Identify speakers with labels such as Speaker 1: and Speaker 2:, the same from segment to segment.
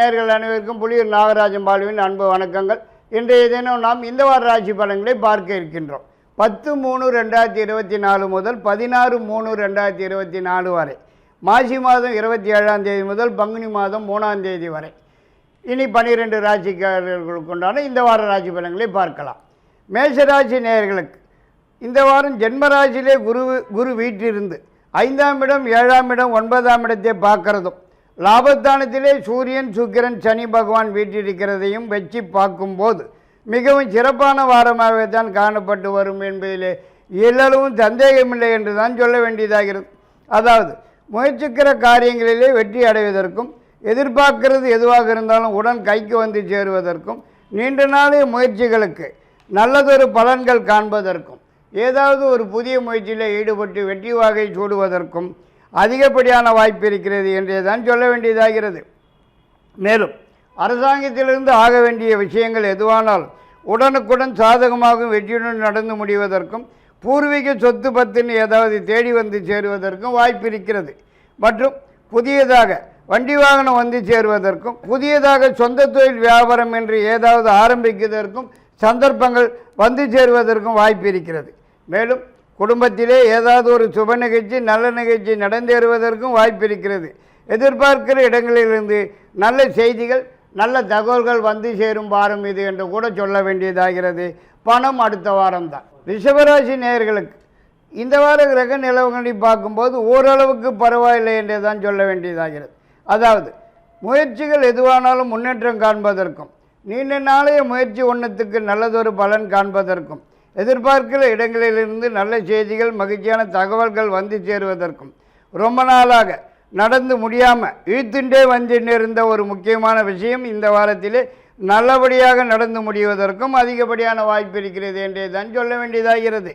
Speaker 1: நேயர்கள் அனைவருக்கும் புலியூர் நாகராஜன் பாலுவின் அன்பு வணக்கங்கள். இன்றைய தினம் நாம் இந்த வார ராசி பலன்களை பார்க்க இருக்கின்றோம். பத்து மூணு ரெண்டாயிரத்தி இருபத்தி நாலு முதல் பதினாறு மூணு ரெண்டாயிரத்தி இருபத்தி நாலு வரை. மாசி மாதம் இருபத்தி ஏழாம் தேதி முதல் பங்குனி மாதம் மூணாம் தேதி வரை. இனி பனிரெண்டு ராசிக்காரர்களுக்குண்டான இந்த வார ராசி பலன்களை பார்க்கலாம். மேஷராசி நேயர்களுக்கு இந்த வாரம் ஜென்மராசியிலே குரு குரு வீட்டிலிருந்து ஐந்தாம் இடம் ஏழாம் இடம் ஒன்பதாம் இடத்தை பார்க்கறதும் லாபஸ்தானத்திலே சூரியன் சுக்கிரன் சனி பகவான் வீட்டிருக்கிறதையும் வச்சு பார்க்கும்போது மிகவும் சிறப்பான வாரமாகவே தான் காணப்பட்டு வரும் என்பதிலே எல்லளவும் சந்தேகமில்லை என்று தான் சொல்ல வேண்டியதாகிறது. அதாவது முயற்சிக்கிற காரியங்களிலே வெற்றி அடைவதற்கும் எதிர்பார்க்கிறது எதுவாக இருந்தாலும் உடன் கைக்கு வந்து சேருவதற்கும் நீண்ட நாளைய முயற்சிகளுக்கு நல்லதொரு பலன்கள் காண்பதற்கும் ஏதாவது ஒரு புதிய முயற்சியில் ஈடுபட்டு வெற்றி வாகை சூடுவதற்கும் அதிகப்படியான வாய்ப்பு இருக்கிறது என்றே தான் சொல்ல வேண்டியதாகிறது. மேலும் அரசாங்கத்திலிருந்து ஆக வேண்டிய விஷயங்கள் எதுவானாலும் உடனுக்குடன் சாதகமாகவும் வெற்றியுடன் நடந்து முடிவதற்கும் பூர்வீக சொத்து பத்தின் ஏதாவது தேடி வந்து சேருவதற்கும் வாய்ப்பு இருக்கிறது. மற்றும் புதியதாக வண்டி வாகனம் வந்து சேருவதற்கும் புதியதாக சொந்த தொழில் வியாபாரம் என்று ஏதாவது ஆரம்பிக்கிறதற்கும் சந்தர்ப்பங்கள் வந்து சேருவதற்கும் வாய்ப்பு இருக்கிறது. மேலும் குடும்பத்திலே ஏதாவது ஒரு சுப நிகழ்ச்சி நல்ல நிகழ்ச்சி நடந்தேறுவதற்கும் வாய்ப்பு இருக்கிறது. எதிர்பார்க்கிற இடங்களிலிருந்து நல்ல செய்திகள் நல்ல தகவல்கள் வந்து சேரும் வாரம் இது என்று கூட சொல்ல வேண்டியதாகிறது. பணம் அடுத்த வாரம் தான் ரிஷபராசி நேயர்களுக்கு இந்த வார கிரக நிலவுகளை பார்க்கும்போது ஓரளவுக்கு பரவாயில்லை என்றே தான் சொல்ல வேண்டியதாகிறது. அதாவது முயற்சிகள் எதுவானாலும் முன்னேற்றம் காண்பதற்கும் நீண்ட நாளைய முயற்சி ஒன்றத்துக்கு நல்லதொரு பலன் காண்பதற்கும் எதிர்பார்க்கிற இடங்களிலிருந்து நல்ல செய்திகள் மகிழ்ச்சியான தகவல்கள் வந்து சேருவதற்கும். ரொம்ப நாளாக நடந்து முடியாமல் இழுத்துண்டே வந்துட்டு இருந்த ஒரு முக்கியமான விஷயம் இந்த வாரத்திலே நல்லபடியாக நடந்து முடிவதற்கும் அதிகப்படியான வாய்ப்பு இருக்கிறது என்றே தான் சொல்ல வேண்டியதாகிறது.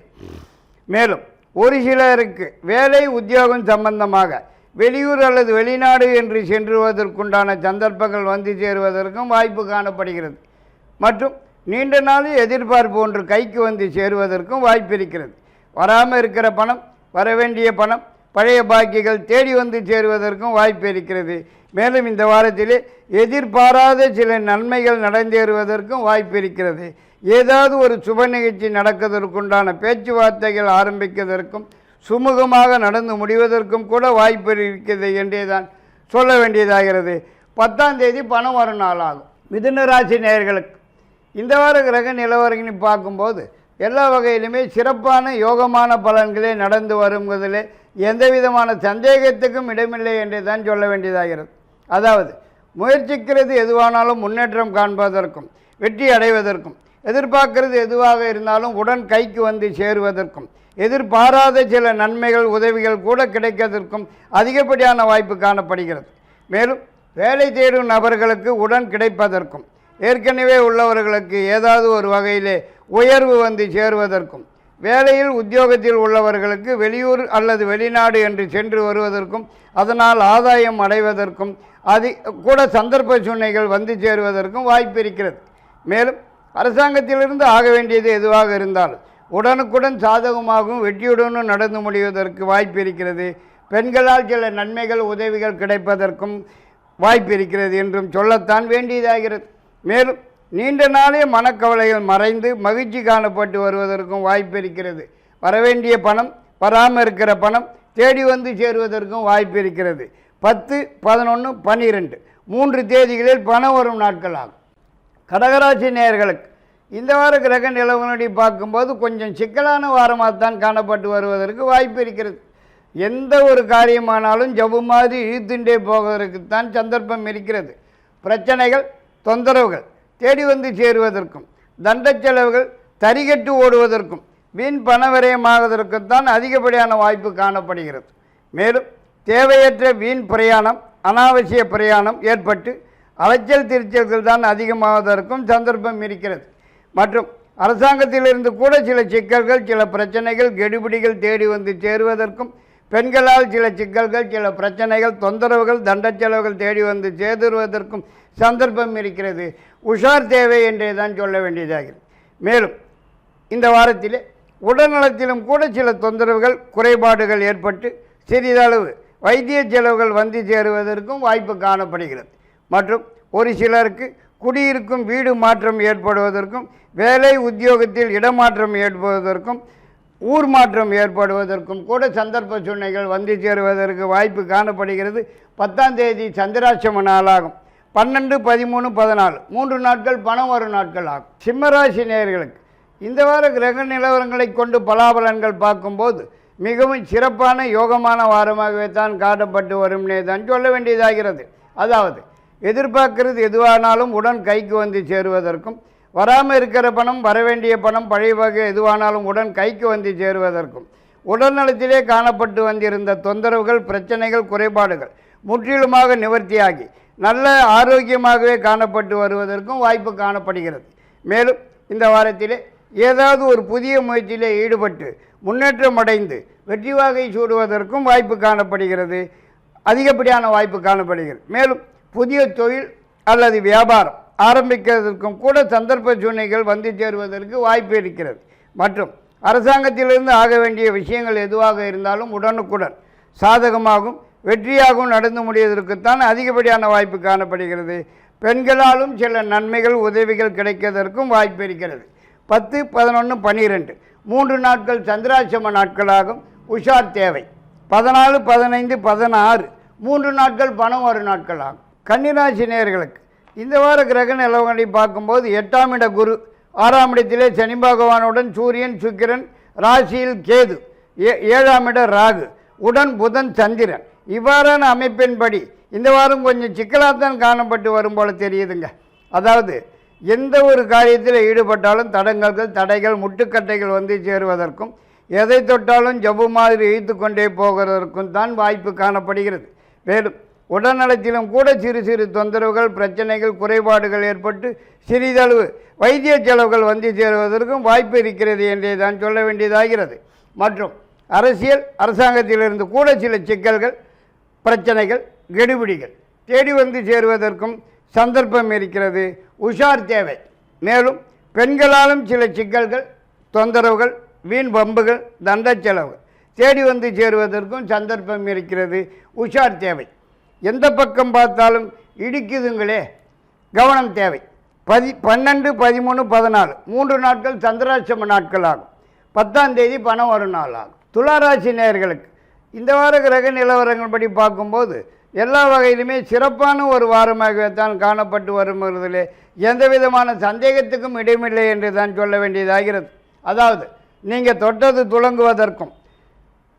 Speaker 1: மேலும் ஒரு சிலருக்கு வேலை உத்தியோகம் சம்பந்தமாக வெளியூர் அல்லது வெளிநாடு என்று சென்றுவதற்குண்டான சந்தர்ப்பங்கள் வந்து சேருவதற்கும் வாய்ப்பு காணப்படுகிறது. மற்றும் நீண்ட நாள் எதிர்பார்ப்பு ஒன்று கைக்கு வந்து சேருவதற்கும் வாய்ப்பு இருக்கிறது. வராமல் இருக்கிற பணம் வர வேண்டிய பணம் பழைய பாக்கிகள் தேடி வந்து சேருவதற்கும் வாய்ப்பு இருக்கிறது. மேலும் இந்த வாரத்திலே எதிர்பாராத சில நன்மைகள் நடந்தேறுவதற்கும் வாய்ப்பு இருக்கிறது. ஏதாவது ஒரு சுப நிகழ்ச்சி நடப்பதற்குண்டான பேச்சுவார்த்தைகள் ஆரம்பிக்கிறதற்கும் சுமூகமாக நடந்து முடிவதற்கும் கூட வாய்ப்பு இருக்கிறது என்றே தான் சொல்ல வேண்டியதாகிறது. பத்தாம் தேதி பணம் வரும் நாளாகும் மிதுன ராசி நேயர்களுக்கு இந்த வார கிரக நிலவரங்களை பார்க்கும்போது எல்லா வகையிலுமே சிறப்பான யோகமான பலன்களே நடந்து வருவதிலே எந்த விதமான சந்தேகத்துக்கும் இடமில்லை என்றே தான் சொல்ல வேண்டியதாகிறது. அதாவது முயற்சிக்கிறது எதுவானாலும் முன்னேற்றம் காண்பதற்கும் வெற்றி அடைவதற்கும் எதிர்பார்க்கிறது எதுவாக இருந்தாலும் உடன் கைக்கு வந்து சேருவதற்கும் எதிர்பாராத சில நன்மைகள் உதவிகள் கூட கிடைக்கிறதற்கும் அதிகப்படியான வாய்ப்பு காணப்படுகிறது. மேலும் வேலை தேடும் நபர்களுக்கு உடன் கிடைப்பதற்கும் ஏற்கனவே உள்ளவர்களுக்கு ஏதாவது ஒரு வகையிலே உயர்வு வந்து சேருவதற்கும் வேலையில் உத்தியோகத்தில் உள்ளவர்களுக்கு வெளியூர் அல்லது வெளிநாடு என்று சென்று வருவதற்கும் அதனால் ஆதாயம் அடைவதற்கும் அது கூட சந்தர்ப்ப சூழ்நிலைகள் வந்து சேருவதற்கும் வாய்ப்பு இருக்கிறது. மேலும் அரசாங்கத்திலிருந்து ஆக வேண்டியது எதுவாக இருந்தாலும் உடனுக்குடன் சாதகமாகவும் வெற்றியுடனும் நடந்து முடிவதற்கு வாய்ப்பு இருக்கிறது. பெண்களால் சில நன்மைகள் உதவிகள் கிடைப்பதற்கும் வாய்ப்பு இருக்கிறது என்றும் சொல்லத்தான் வேண்டியதாகிறது. மேலும் நீண்ட நாளே மனக்கவலைகள் மறைந்து மகிழ்ச்சி காணப்பட்டு வருவதற்கும் வாய்ப்பு இருக்கிறது. வரவேண்டிய பணம் வராமல் இருக்கிற பணம் தேடி வந்து சேருவதற்கும் வாய்ப்பு இருக்கிறது. பத்து பதினொன்று பன்னிரெண்டு. மூன்று தேதிகளில் பணம் வரும் நாட்கள் ஆகும் கடகராசி நேயர்களுக்கு இந்த வார கிரக நிலவரடி பார்க்கும்போது கொஞ்சம் சிக்கலான வாரமாக தான் காணப்பட்டு வருவதற்கு வாய்ப்பு இருக்கிறது. எந்த ஒரு காரியமானாலும் ஜவ்வு மாதிரி இழுத்துண்டே போவதற்குத்தான் சந்தர்ப்பம் இருக்கிறது. பிரச்சனைகள் தொந்தரவுகள் தேடி வந்து சேருவதற்கும் தண்டச் செலவுகள் தரிகட்டு ஓடுவதற்கும் வீண் பணவிரயமாவதற்குத்தான் அதிகப்படியான வாய்ப்பு காணப்படுகிறது. மேலும் தேவையற்ற வீண் பிரயாணம் அனாவசிய பிரயாணம் ஏற்பட்டு அலைச்சல் திருச்சல்கள் தான் அதிகமாவதற்கும் சந்தர்ப்பம் இருக்கிறது. மற்றும் அரசாங்கத்திலிருந்து கூட சில சிக்கல்கள் சில பிரச்சனைகள் கெடுபிடிகள் தேடி வந்து சேருவதற்கும் பெண்களால் சில சிக்கல்கள் சில பிரச்சனைகள் தொந்தரவுகள் தண்ட செலவுகள் தேடி வந்து சேதுருவதற்கும் சந்தர்ப்பம் இருக்கிறது. உஷார் தேவை என்றே தான் சொல்ல வேண்டியதாகிறது. மேலும் இந்த வாரத்தில் உடல்நலத்திலும் கூட சில தொந்தரவுகள் குறைபாடுகள் ஏற்பட்டு சிறிதளவு வைத்திய செலவுகள் வந்து சேருவதற்கும் வாய்ப்பு காணப்படுகிறது. மற்றும் ஒரு சிலருக்கு குடியிருக்கும் வீடு மாற்றம் ஏற்படுவதற்கும் வேலை உத்தியோகத்தில் இடமாற்றம் ஏற்படுவதற்கும் ஊர் மாற்றம் ஏற்படுவதற்கும் கூட சந்தர்ப்ப சூழ்நிலைகள் வந்து சேருவதற்கு வாய்ப்பு காணப்படுகிறது. பத்தாம் தேதி சந்திராட்சம நாளாகும். பன்னெண்டு பதிமூணு பதினாலு. மூன்று நாட்கள் பணம் வரும் நாட்கள் ஆகும். சிம்மராசி நேர்களுக்கு இந்த வார கிரக நிலவரங்களை கொண்டு பலாபலன்கள் பார்க்கும்போது மிகவும் சிறப்பான யோகமான வாரமாகவே தான் காட்டப்பட்டு வரும்னே தான் சொல்ல வேண்டியதாகிறது. அதாவது எதிர்பார்க்கிறது எதுவானாலும் உடன் கைக்கு வந்து சேருவதற்கும் வராமல் இருக்கிற பணம் வரவேண்டிய பணம் பழைய வகை எதுவானாலும் உடன் கைக்கு வந்து சேருவதற்கும். உடல்நலத்திலே காணப்பட்டு வந்திருந்த தொந்தரவுகள் பிரச்சனைகள் குறைபாடுகள் முற்றிலுமாக நிவர்த்தியாகி நல்ல ஆரோக்கியமாகவே காணப்பட்டு வருவதற்கும் வாய்ப்பு காணப்படுகிறது. மேலும் இந்த வாரத்திலே ஏதாவது ஒரு புதிய முயற்சியிலே ஈடுபட்டு முன்னேற்றம் அடைந்து வெற்றி வாகை சூடுவதற்கும் வாய்ப்பு காணப்படுகிறது. அதிகப்படியான வாய்ப்பு காணப்படுகிறது. மேலும் புதிய தொழில் அல்லது வியாபாரம் ஆரம்பிக்கிறதற்கும் கூட சந்தர்ப்ப சூழ்நிலைகள் வந்து சேருவதற்கு வாய்ப்பு இருக்கிறது. மற்றும் அரசாங்கத்திலிருந்து ஆக வேண்டிய விஷயங்கள் எதுவாக இருந்தாலும் உடனுக்குடன் சாதகமாகும் வெற்றியாகவும் நடந்து முடியதற்குத்தான் அதிகப்படியான வாய்ப்பு காணப்படுகிறது. பெண்களாலும் சில நன்மைகள் உதவிகள் கிடைக்கிறதற்கும் வாய்ப்பு இருக்கிறது. பத்து பதினொன்று பன்னிரெண்டு மூன்று நாட்கள் சந்திராசிரம நாட்களாகும். உஷார் தேவை. பதினாலு பதினைந்து பதினாறு. மூன்று நாட்கள் பணம் வரும் நாட்கள் ஆகும் கன்னிராசி நேர்களுக்கு இந்த வார கிரக நிலவரங்களை பார்க்கும்போது எட்டாம் இட குரு. ஆறாம் இடத்திலே சனி பகவானுடன் சூரியன் சுக்கிரன் ராசியில் கேது. ஏ ஏழாம் இட ராகு. உடன் புதன் சந்திரன். இவ்வாறான அமைப்பின்படி இந்த வாரம் கொஞ்சம் சிக்கலாகத்தான் காணப்பட்டு வரும் போல தெரியுதுங்க. அதாவது எந்த ஒரு காரியத்தில் ஈடுபட்டாலும் தடங்கல்கள் தடைகள் முட்டுக்கட்டைகள் வந்து சேருவதற்கும் எதை தொட்டாலும் ஜவ்வு மாதிரி இழுத்து கொண்டே போகிறதற்கும் தான் வாய்ப்பு காணப்படுகிறது. மேலும் உடல்நலத்திலும் கூட சிறு சிறு தொந்தரவுகள் பிரச்சனைகள் குறைபாடுகள் ஏற்பட்டு சிறிதளவு வைத்திய செலவுகள் வந்து சேருவதற்கும் வாய்ப்பு இருக்கிறது என்றே தான் சொல்ல வேண்டியதாகிறது. மற்றும் அரசியல் அரசாங்கத்திலிருந்து கூட சில சிக்கல்கள் பிரச்சனைகள் கெடுபிடிகள் தேடி வந்து சேருவதற்கும் சந்தர்ப்பம் இருக்கிறது. உஷார் தேவை. மேலும் பெண்களாலும் சில சிக்கல்கள் தொந்தரவுகள் வீண் பம்புகள் தண்ட செலவு தேடி வந்து சேருவதற்கும் சந்தர்ப்பம் இருக்கிறது. உஷார் தேவை. எந்த பக்கம் பார்த்தாலும் இடிக்குதுங்களே. கவனம் தேவை. பதி பன்னெண்டு பதிமூணு பதினாலு. மூன்று நாட்கள் சந்திராட்சம நாட்கள் ஆகும் பத்தாம் தேதி பணம் வரும் நாள் ஆகும் துளாராசி நேர்களுக்கு இந்த வார கிரக நிலவரங்கள் படி பார்க்கும்போது எல்லா வகையிலுமே சிறப்பான ஒரு வாரமாகவே தான் காணப்பட்டு வருவதிலே எந்த விதமான சந்தேகத்துக்கும் இடமில்லை என்று தான் சொல்ல வேண்டியதாகிறது. அதாவது நீங்கள் தொட்டது துளங்குவதற்கும்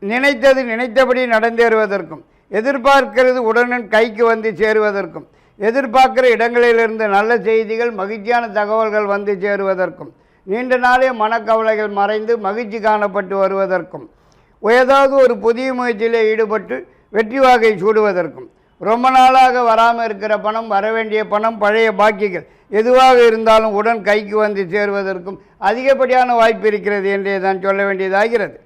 Speaker 1: நினைத்தது நினைத்தபடி நடந்தேறுவதற்கும் எதிர்பார்க்கிறது உடனே கைக்கு வந்து சேருவதற்கும். எதிர்பார்க்கிற இடங்களிலிருந்து நல்ல செய்திகள் மகிழ்ச்சியான தகவல்கள் வந்து சேருவதற்கும். நீண்ட நாளே மனக்கவலைகள் மறைந்து மகிழ்ச்சி காணப்பட்டு வருவதற்கும். ஏதாவது ஒரு புதிய முயற்சியில் ஈடுபட்டு வெற்றி வாகை சூடுவதற்கும். ரொம்ப நாளாக வராமல் இருக்கிற பணம் வரவேண்டிய பணம் பழைய பாக்கிகள் எதுவாக இருந்தாலும் உடன் கைக்கு வந்து சேருவதற்கும் அதிகப்படியான வாய்ப்பு இருக்கிறது என்றே தான் சொல்ல வேண்டியதாகிறது.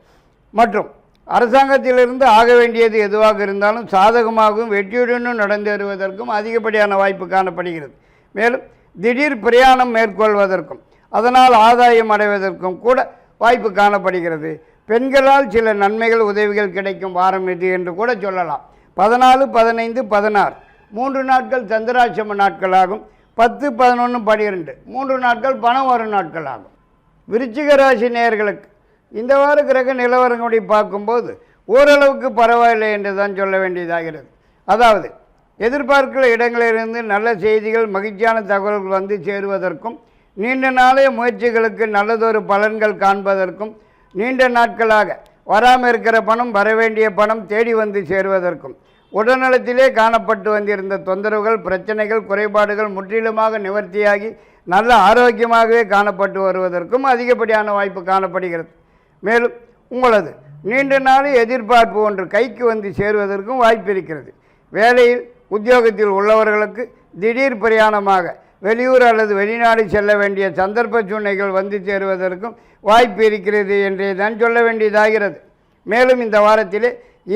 Speaker 1: மற்றும் அரசாங்கத்திலிருந்து ஆக வேண்டியது எதுவாக இருந்தாலும் சாதகமாகவும் வெற்றியுடனும் நடந்தேறுவதற்கும் அதிகப்படியான வாய்ப்பு காணப்படுகிறது. மேலும் திடீர் பிரயாணம் மேற்கொள்வதற்கும் அதனால் ஆதாயம் அடைவதற்கும் கூட வாய்ப்பு காணப்படுகிறது. பெண்களால் சில நன்மைகள் உதவிகள் கிடைக்கும் வாரம் இது என்று கூட சொல்லலாம். பதினாலு பதினைந்து பதினாறு. மூன்று நாட்கள் சந்திராட்சம நாட்களாகும். பத்து பதினொன்று பனிரெண்டு. மூன்று நாட்கள் பணம் வரும் நாட்களாகும். விருச்சிக ராசி நேர்களுக்கு இந்த வார கிரக நிலவரங்களை பார்க்கும்போது ஓரளவுக்கு பரவாயில்லை என்று தான் சொல்ல வேண்டியதாகிறது அதாவது எதிர்பார்க்கிற இடங்களிலிருந்து நல்ல செய்திகள் மகிழ்ச்சியான தகவல்கள் வந்து சேருவதற்கும் நீண்ட நாளைய முயற்சிகளுக்கு நல்லதொரு பலன்கள் காண்பதற்கும் நீண்ட நாட்களாக வராமல் இருக்கிற பணம் வரவேண்டிய பணம் தேடி வந்து சேருவதற்கும் உடல்நலத்திலே காணப்பட்டு வந்திருந்த தொந்தரவுகள் பிரச்சனைகள் குறைபாடுகள் முற்றிலுமாக நிவர்த்தியாகி நல்ல ஆரோக்கியமாகவே காணப்பட்டு வருவதற்கும் அதிகப்படியான வாய்ப்பு காணப்படுகிறது. மேலும் உங்களது நீண்ட நாள் எதிர்பார்ப்பு ஒன்று கைக்கு வந்து சேருவதற்கும் வாய்ப்பு இருக்கிறது. வேலையில் உத்தியோகத்தில் உள்ளவர்களுக்கு திடீர் பிரயாணமாக வெளியூர் அல்லது வெளிநாடு செல்ல வேண்டிய சந்தர்ப்ப சூழ்நிலைகள் வந்து சேருவதற்கும் வாய்ப்பு இருக்கிறது என்றே தான் சொல்ல வேண்டியதாகிறது. மேலும் இந்த வாரத்திலே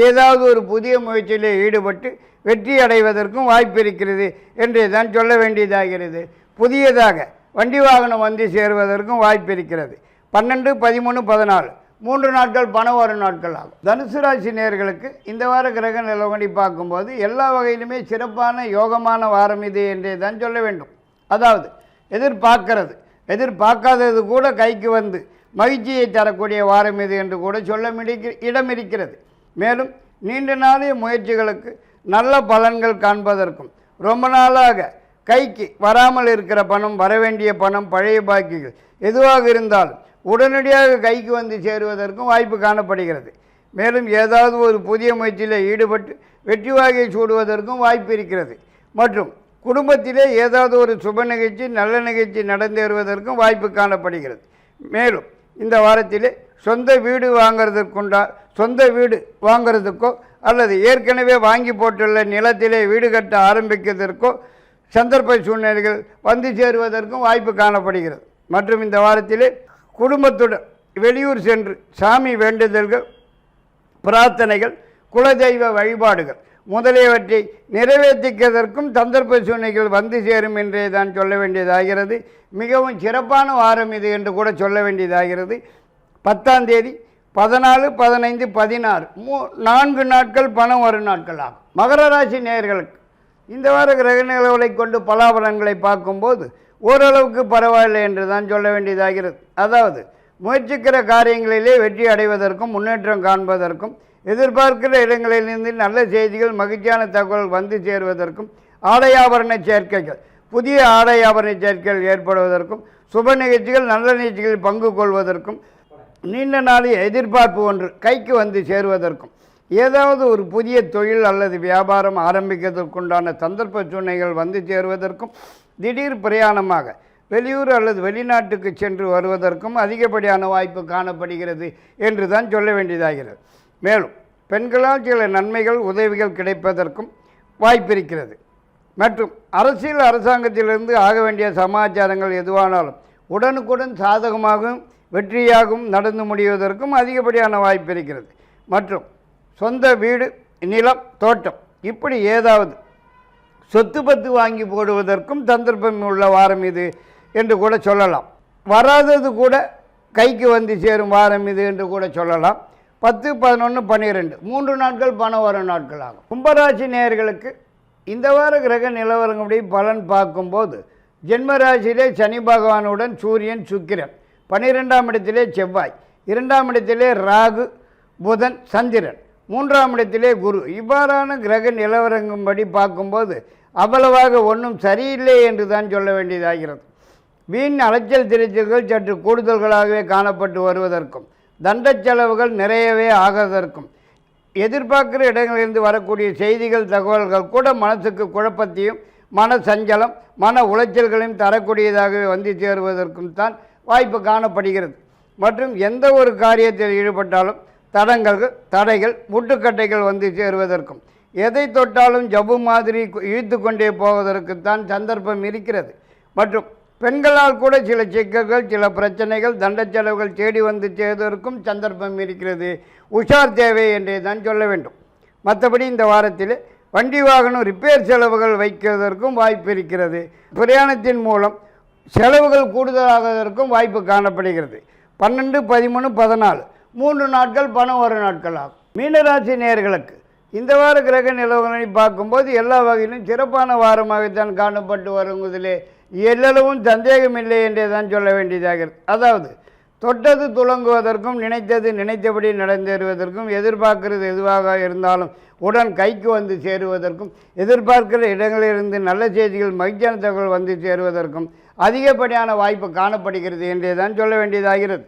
Speaker 1: ஏதாவது ஒரு புதிய முயற்சியிலே ஈடுபட்டு வெற்றி அடைவதற்கும் வாய்ப்பு இருக்கிறது என்றே தான் சொல்ல வேண்டியதாகிறது. புதியதாக வண்டி வாகனம் வந்து சேருவதற்கும் வாய்ப்பு இருக்கிறது. பன்னெண்டு பதிமூணு பதினாலு. மூன்று நாட்கள் பணம் வரும் நாட்கள் ஆகும். தனுசு ராசி நேர்களுக்கு இந்த வார கிரக நிலவடி பார்க்கும்போது எல்லா வகையிலுமே சிறப்பான யோகமான வாரம் இது என்றே தான் சொல்ல வேண்டும். அதாவது எதிர்பார்க்கிறது. எதிர்பார்க்காதது கூட கைக்கு வந்து மகிழ்ச்சியை தரக்கூடிய வாரம் இது என்று கூட சொல்ல இடம் இருக்கிறது. மேலும் நீண்ட நாளைய முயற்சிகளுக்கு நல்ல பலன்கள் காண்பதற்கும் ரொம்ப நாளாக கைக்கு வராமல் இருக்கிற பணம் வரவேண்டிய பணம் பழைய பாக்கிகள் எதுவாக இருந்தாலும் உடனடியாக கைக்கு வந்து சேருவதற்கும் வாய்ப்பு காணப்படுகிறது. மேலும் ஏதாவது ஒரு புதிய முயற்சியில் ஈடுபட்டு வெற்றி வாகை சூடுவதற்கும் வாய்ப்பு இருக்கிறது. மற்றும் குடும்பத்திலே ஏதாவது ஒரு சுப நிகழ்ச்சி நல்ல நிகழ்ச்சி நடந்தேறுவதற்கும் வாய்ப்பு காணப்படுகிறது. மேலும் இந்த வாரத்திலே சொந்த வீடு வாங்கிறதுக்குண்டா சொந்த வீடு வாங்கிறதுக்கோ அல்லது ஏற்கனவே வாங்கி போட்டுள்ள நிலத்திலே வீடு கட்ட ஆரம்பிக்கிறதற்கோ சந்தர்ப்ப சூழ்நிலைகள் வந்து சேருவதற்கும் வாய்ப்பு காணப்படுகிறது. மற்றும் இந்த வாரத்திலே குடும்பத்துடன் வெளியூர் சென்று சாமி வேண்டுதல்கள் பிரார்த்தனைகள் குலதெய்வ வழிபாடுகள் முதலியவற்றை நிறைவேற்றிக்கிறதற்கும் சந்தர்ப்ப சூழ்நிலைகள் வந்து சேரும் என்றே தான் சொல்ல வேண்டியதாகிறது. மிகவும் சிறப்பான வாரம் இது என்று கூட சொல்ல வேண்டியதாகிறது. பத்தாம் தேதி பதினாலு பதினைந்து பதினாறு மூ நான்கு நாட்கள் பணம் வரும் நாட்கள் ஆகும். மகர ராசி நேயர்களுக்கு இந்த வார கிரக நிலவுகளை கொண்டு பலாபலன்களை பார்க்கும்போது ஓரளவுக்கு பரவாயில்லை என்று தான் சொல்ல வேண்டியதாகிறது. அதாவது முயற்சிக்கிற காரியங்களிலே வெற்றி அடைவதற்கும் முன்னேற்றம் காண்பதற்கும் எதிர்பார்க்கிற இடங்களிலிருந்து நல்ல செய்திகள் மகிழ்ச்சியான தகவல் வந்து சேருவதற்கும் ஆடை ஆபரண சேர்க்கைகள் புதிய ஆடை ஆபரண சேர்க்கைகள் ஏற்படுவதற்கும் சுப நிகழ்ச்சிகள் நல்ல நிகழ்ச்சிகளில் பங்கு கொள்வதற்கும் நீண்ட நாளைய எதிர்பார்ப்பு ஒன்று கைக்கு வந்து சேருவதற்கும் ஏதாவது ஒரு புதிய தொழில் அல்லது வியாபாரம் ஆரம்பிக்கிறதுக்குண்டான சந்தர்ப்ப சூழ்நிலைகள் வந்து சேருவதற்கும் திடீர் பிரயாணமாக வெளியூர் அல்லது வெளிநாட்டுக்கு சென்று வருவதற்கும் அதிகப்படியான வாய்ப்பு காணப்படுகிறது என்று தான் சொல்ல வேண்டியதாகிறது. மேலும் பெண்களால் சில நன்மைகள் உதவிகள் கிடைப்பதற்கும் வாய்ப்பிருக்கிறது. மற்றும் அரசியல் அரசாங்கத்திலிருந்து ஆக வேண்டிய சமாச்சாரங்கள் எதுவானாலும் உடனுக்குடன் சாதகமாகவும் வெற்றியாகவும் நடந்து முடிவதற்கும் அதிகப்படியான வாய்ப்பு இருக்கிறது மற்றும் சொந்த வீடு நிலம் தோட்டம் இப்படி ஏதாவது சொத்து பத்து வாங்கி போடுவதற்கும் சந்தர்ப்பம் உள்ள வாரம் இது என்று கூட சொல்லலாம். வராதது கூட கைக்கு வந்து சேரும் வாரம் இது என்று கூட சொல்லலாம். பத்து பதினொன்று பன்னிரெண்டு மூன்று நாட்கள் பணம் வரும் நாட்கள் ஆகும். கும்பராசி நேயர்களுக்கு இந்த வார கிரக நிலவரங்களுடைய பலன் பார்க்கும்போது ஜென்ம ராசியிலே சனி பகவானுடன் சூரியன் சுக்கிரன். பன்னிரெண்டாம் இடத்திலே செவ்வாய். இரண்டாம் இடத்திலே ராகு புதன் சந்திரன். மூன்றாம் இடத்திலே குரு. இவ்வாறான கிரக நிலவரங்கும்படி பார்க்கும்போது அவ்வளவாக ஒன்றும் சரியில்லை என்று தான் சொல்ல வேண்டியதாகிறது. வீண் அலைச்சல் திரைச்சல்கள் சற்று கூடுதல்களாகவே காணப்பட்டு வருவதற்கும் தண்ட செலவுகள் நிறையவே ஆகிறதற்கும் எதிர்பார்க்கிற இடங்களிலிருந்து வரக்கூடிய செய்திகள் தகவல்கள் கூட மனசுக்கு குழப்பத்தையும் மன சஞ்சலம் மன உளைச்சல்களையும் தரக்கூடியதாகவே வந்து சேருவதற்கும் தான் வாய்ப்பு காணப்படுகிறது. மற்றும் எந்த ஒரு காரியத்தில் ஈடுபட்டாலும் தடங்கல்கள் தடைகள் முட்டுக்கட்டைகள் வந்து சேருவதற்கும். எதை தொட்டாலும் ஜபு மாதிரி இழுத்து கொண்டே போவதற்குத்தான் சந்தர்ப்பம் இருக்கிறது. மற்றும் பெண்களால் கூட சில சிக்கல்கள் சில பிரச்சனைகள் தண்ட செலவுகள் தேடி வந்து செய்வதற்கும் சந்தர்ப்பம் இருக்கிறது. உஷார் தேவை என்றே தான் சொல்ல வேண்டும். மற்றபடி இந்த வாரத்தில் வண்டி வாகனம் ரிப்பேர் செலவுகள் வைக்கிறதற்கும் வாய்ப்பு இருக்கிறது. பிரயாணத்தின் மூலம் செலவுகள் கூடுதலாவதற்கும் வாய்ப்பு காணப்படுகிறது. பன்னெண்டு பதிமூணு பதினாலு மூன்று நாட்கள் பணம் ஒரு நாட்கள் ஆகும். மீனராசி நேர்களுக்கு இந்த வார கிரக நிலவுகளை பார்க்கும்போது எல்லா வகையிலும் சிறப்பான வாரமாகத்தான் காணப்பட்டு வருவதிலே எல்லளவும் சந்தேகமில்லை என்றே தான் சொல்ல வேண்டியதாகிறது அதாவது தொட்டது துலங்குவதற்கும் நினைத்தது நினைத்தபடி நடந்தேறுவதற்கும் எதிர்பார்க்கிறது எதுவாக இருந்தாலும் உடன் கைக்கு வந்து சேருவதற்கும் எதிர்பார்க்கிற இடங்களிலிருந்து நல்ல செய்திகள் மகிழ்ச்சியான தகவல் வந்து சேருவதற்கும் அதிகப்படியான வாய்ப்பு காணப்படுகிறது என்றே தான் சொல்ல வேண்டியதாகிறது.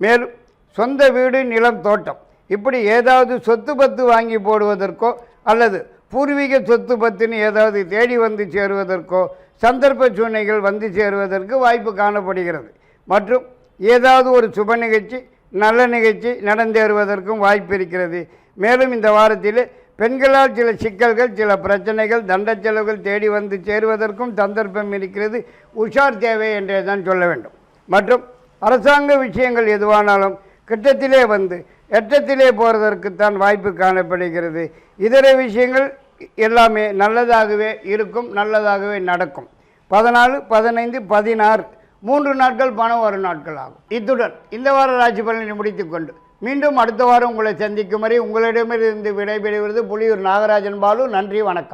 Speaker 1: மேலும் சொந்த வீடு நிலம் தோட்டம். இப்படி ஏதாவது சொத்து பத்து வாங்கி போடுவதற்கோ அல்லது பூர்வீக சொத்து பத்துன்னு ஏதாவது தேடி வந்து சேருவதற்கோ சந்தர்ப்ப சூழ்நிலைகள் வந்து சேருவதற்கு வாய்ப்பு காணப்படுகிறது. மற்றும் ஏதாவது ஒரு சுப நிகழ்ச்சி நல்ல நிகழ்ச்சி நடந்தேறுவதற்கும் வாய்ப்பு இருக்கிறது. மேலும் இந்த வாரத்தில் பெண்களால் சில சிக்கல்கள் சில பிரச்சனைகள் தண்ட செலவுகள் தேடி வந்து சேருவதற்கும் சந்தர்ப்பம் இருக்கிறது. உஷார் தேவை என்றே தான் சொல்ல வேண்டும். மற்றும் அரசாங்க விஷயங்கள் எதுவானாலும் கிட்டத்திலே வந்து எட்டத்திலே போகிறதற்குத்தான் வாய்ப்பு காணப்படுகிறது. இதர விஷயங்கள் எல்லாமே நல்லதாகவே இருக்கும் நல்லதாகவே நடக்கும். பதினாலு பதினைந்து பதினாறு மூன்று நாட்கள் பணம் வரும் நாட்கள் ஆகும். இத்துடன் இந்த வார ராசி பலனை முடித்துக்கொண்டு மீண்டும் அடுத்த வாரம் உங்களை சந்திக்கும் வரை உங்களிடமிருந்து விடைபெறுவது புலியூர் நாகராஜன் பாலு. நன்றி வணக்கம்.